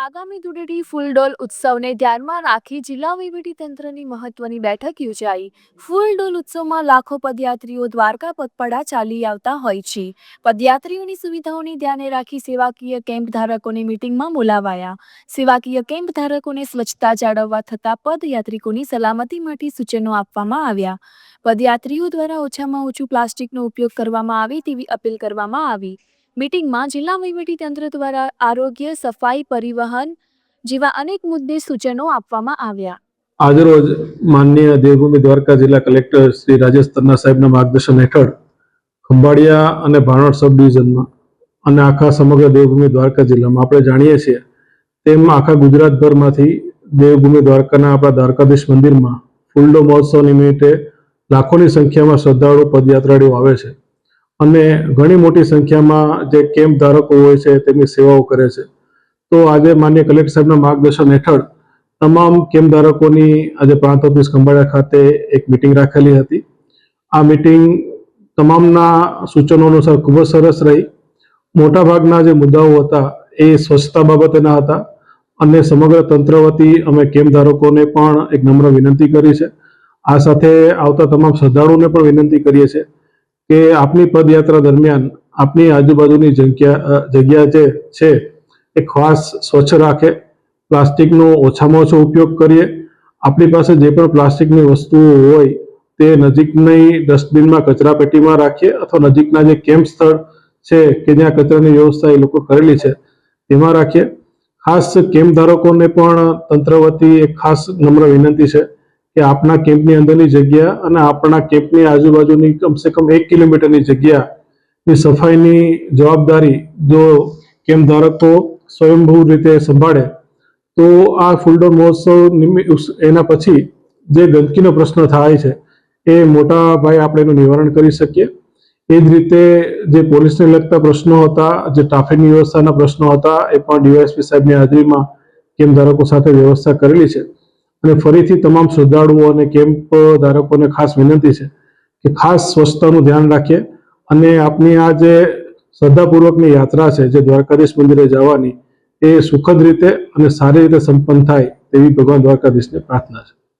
આગામી ધૂળેટી ફૂલડોલ ઉત્સવને ધ્યાનમાં રાખી જિલ્લા તંત્રની મહત્વની બેઠક યોજાઈ. ફૂલડોલ ઉત્સવમાં લાખો પદયાત્રીઓ દ્વારકા પગપડા ચાલી આવતા હોય છે. પદયાત્રીઓની સુવિધાઓને ધ્યાને રાખી સેવાકીય કેમ્પ ધારકોને મીટિંગમાં બોલાવાયા. સેવાકીય કેમ્પ ધારકોને સ્વચ્છતા જાળવવા થતાં પદયાત્રિકોની સલામતી માટે સૂચનો આપવામાં આવ્યા. પદયાત્રીઓ દ્વારા ઓછામાં ઓછું પ્લાસ્ટિકનો ઉપયોગ કરવામાં આવે તેવી અપીલ કરવામાં આવી. મીટિંગમાં જિલ્લા તંત્ર દ્વારા આરોગ્ય, સફાઈ, પરિવહન જેવા અનેક મુદ્દે સૂચનો આપવામાં આવ્યા. આજરોજ માનનીય દેવભૂમિ દ્વારકા જિલ્લા કલેક્ટર શ્રી રાજેશ તન્ના સાહેબના માર્ગદર્શન હેઠળ ખંભાળિયા અને ભાણોડ સબ ડિવિઝનમાં અને આખા સમગ્ર દેવભૂમિ દ્વારકા જિલ્લામાં આપણે જાણીએ છીએ તેમ આખા ગુજરાતભરમાંથી દેવભૂમિ દ્વારકાના આપણા દ્વારકાધીશ મંદિરમાં ફૂલડો મહોત્સવ નિમિત્તે લાખોની સંખ્યામાં શ્રદ્ધાળુ પદયાત્રાળીઓ આવે છે. અને ઘણી મોટી સંખ્યામાં જે કેમ્પ ધારકો હોય છે, તેમની સેવાઓ કરે છે. તો આજે માન્ય કલેક્ટર સાહેબના માર્ગદર્શન હેઠળ તમામ કેમ્પ ધારકોની આજે પ્રાંત ઓફિસ ખંભાળા ખાતે એક મિટિંગ રાખેલી હતી. આ મિટિંગ તમામના સૂચનો અનુસાર ખૂબ જ સરસ રહી. મોટાભાગના જે મુદ્દાઓ હતા એ સ્વચ્છતા બાબતેના હતા અને સમગ્ર તંત્ર વતી અમે કેમ્પ ધારકોને પણ એક નમ્ર વિનંતી કરી છે. આ સાથે આવતા તમામ શ્રદ્ધાળુઓને પણ વિનંતી કરીએ છીએ. કે આપની પદયાત્રા દરમિયાન આપની આજુબાજુની જગ્યા જગ્યા જે છે એ ખાસ સ્વચ્છ રાખે, પ્લાસ્ટિકનો ઓછામાં ઓછો ઉપયોગ કરીએ. આપણી પાસે જે પણ પ્લાસ્ટિકની વસ્તુઓ હોય તે નજીકની ડસ્ટબિનમાં, કચરા પેટીમાં રાખીએ અથવા નજીકના જે કેમ્પ સ્થળ છે કે જ્યાં કચરાની વ્યવસ્થા એ લોકો કરેલી છે તેમાં રાખીએ. ખાસ કેમ્પ ધારકોને પણ તંત્ર વતી એક ખાસ નમ્ર વિનંતી છે કે આપના કેમ્પની અંદરની જગ્યા અને આપણા કેમ્પની આજુબાજુની કમસે કમ એક કિલોમીટરની જગ્યાની સફાઈની જવાબદારી જો કેમ્પ ધારકો સ્વયંભૂ રીતે સંભાળે, તો આ ફૂલડોર મહોત્સવ એના પછી જે ગંદકીનો પ્રશ્ન થાય છે, એ મોટા ભાઈ આપણે એનું નિવારણ કરી શકીએ. એ જ રીતે જે પોલીસને લગતા પ્રશ્નો હતા, જે ટ્રાફિકની વ્યવસ્થાના પ્રશ્નો હતા, એ પણ ડીવાયએસપી સાહેબની હાજરીમાં કેમ ધારકો સાથે વ્યવસ્થા કરેલી છે. અને ફરીથી તમામ શ્રદ્ધાળુઓ અને કેમ્પ ધારકોને ખાસ વિનંતી છે કે ખાસ સ્વચ્છતાનું ધ્યાન રાખીએ. અને આપની આ જે શ્રદ્ધાપૂર્વકની યાત્રા છે, જે દ્વારકાધીશ મંદિરે જવાની, એ સુખદ રીતે અને સારી રીતે સંપન્ન થાય તેવી ભગવાન દ્વારકાધીશને પ્રાર્થના છે.